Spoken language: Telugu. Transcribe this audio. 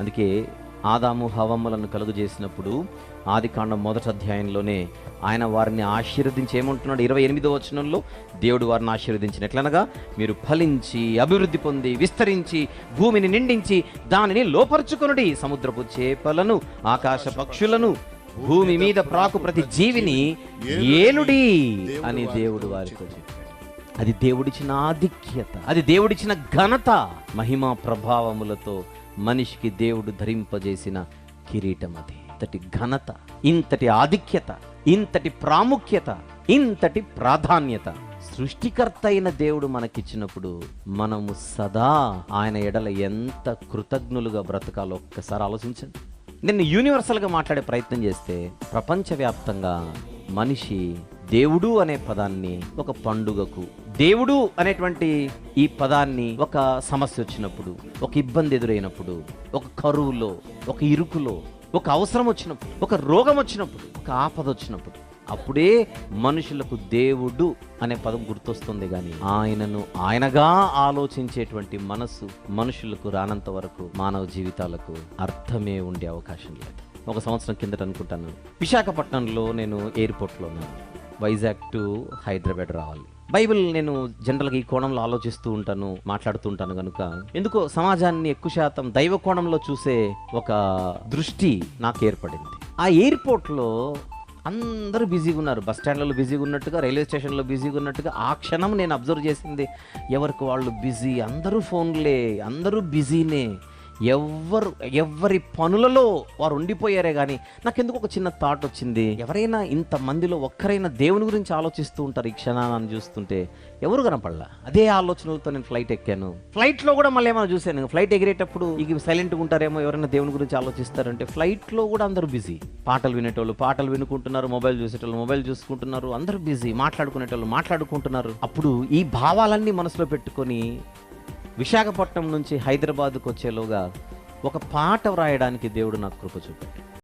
అందుకే ఆదాము హవమ్మలను కలుగు చేసినప్పుడు ఆది కాండం మొదటి అధ్యాయంలోనే ఆయన వారిని ఆశీర్వదించి ఏమంటున్నాడు? ఇరవై ఎనిమిదో వచనంలో దేవుడు వారిని ఆశీర్వదించిన ఎట్లనగా మీరు ఫలించి అభివృద్ధి పొంది విస్తరించి భూమిని నిండించి దానిని లోపరుచుకొనుడి. సముద్రపు చేపలను ఆకాశ పక్షులను భూమి మీద ప్రాకు ప్రతి జీవిని ఏలుడి అని దేవుడు వారితో చెప్పాడు అది దేవుడిచ్చిన ఆధిక్యత అది దేవుడిచ్చిన ఘనత మహిమా ప్రభావములతో మనిషికి దేవుడు ధరింపజేసిన కిరీటం అది. ఇంతటి ఘనత ఇంతటి ఆధిక్యత ఇంతటి ప్రాముఖ్యత ఇంతటి ప్రాధాన్యత సృష్టికర్త అయిన దేవుడు మనకిచ్చినప్పుడు మనము సదా ఆయన ఎడల ఎంత కృతజ్ఞులుగా బ్రతకాలో ఒక్కసారి ఆలోచించండి. నేను యూనివర్సల్గా మాట్లాడే ప్రయత్నం చేస్తే ప్రపంచవ్యాప్తంగా మనిషి దేవుడు అనే పదాన్ని ఒక పండుగకు దేవుడు అనేటువంటి ఈ పదాన్ని ఒక సమస్య వచ్చినప్పుడు ఒక ఇబ్బంది ఎదురైనప్పుడు ఒక కరువులో ఒక ఇరుకులో ఒక అవసరం వచ్చినప్పుడు ఒక రోగం వచ్చినప్పుడు ఒక ఆపద వచ్చినప్పుడు అప్పుడే మనుషులకు దేవుడు అనే పదం గుర్తొస్తుంది కానీ ఆయనను ఆయనగా ఆలోచించేటువంటి మనస్సు మనుషులకు రానంత వరకు మానవ జీవితాలకు అర్థమే ఉండే అవకాశం లేదు. ఒక సంవత్సరం కిందట అనుకుంటాను. విశాఖపట్నంలో నేను ఎయిర్పోర్ట్లో ఉన్నాను. వైజాగ్ టు హైదరాబాద్ రావాలి. బైబిల్ నేను జనరల్గా ఈ కోణంలో ఆలోచిస్తూ ఉంటాను మాట్లాడుతూ ఉంటాను కనుక ఎందుకో సమాజాన్ని ఎక్కువ శాతం దైవ కోణంలో చూసే ఒక దృష్టి నాకు ఏర్పడింది. ఆ ఎయిర్పోర్ట్లో అందరూ బిజీగా ఉన్నారు. బస్ స్టాండ్లలో బిజీగా ఉన్నట్టుగా రైల్వే స్టేషన్లో బిజీగా ఉన్నట్టుగా ఆ క్షణం నేను అబ్జర్వ్ చేసింది ఎవరికి వాళ్ళు బిజీ అందరూ ఫోన్లే అందరూ బిజీనే. ఎవ్వరు ఎవరి పనులలో వారు ఉండిపోయారే కానీ నాకెందుకు ఒక చిన్న థాట్ వచ్చింది? ఎవరైనా ఇంత మందిలో ఒక్కరైనా దేవుని గురించి ఆలోచిస్తూ ఉంటారు ఈ క్షణాన్ని చూస్తుంటే ఎవరు కనపడలా? అదే ఆలోచనలతో నేను ఫ్లైట్ ఎక్కాను. ఫ్లైట్లో కూడా మళ్ళీ ఏమైనా చూశాను ఫ్లైట్ ఎగిరేటప్పుడు ఇక సైలెంట్గా ఉంటారేమో ఎవరైనా దేవుని గురించి ఆలోచిస్తారంటే ఫ్లైట్లో కూడా అందరూ బిజీ పాటలు వినేటోళ్ళు పాటలు వినుకుంటున్నారు మొబైల్ చూసేటోళ్ళు మొబైల్ చూసుకుంటున్నారు అందరూ బిజీ మాట్లాడుకునేటోళ్ళు మాట్లాడుకుంటున్నారు. అప్పుడు ఈ భావాలన్నీ మనసులో పెట్టుకొని విశాఖపట్నం నుంచి హైదరాబాద్కు వచ్చేలోగా ఒక పాట వ్రాయడానికి దేవుడు నాకు కృప చూపాడు.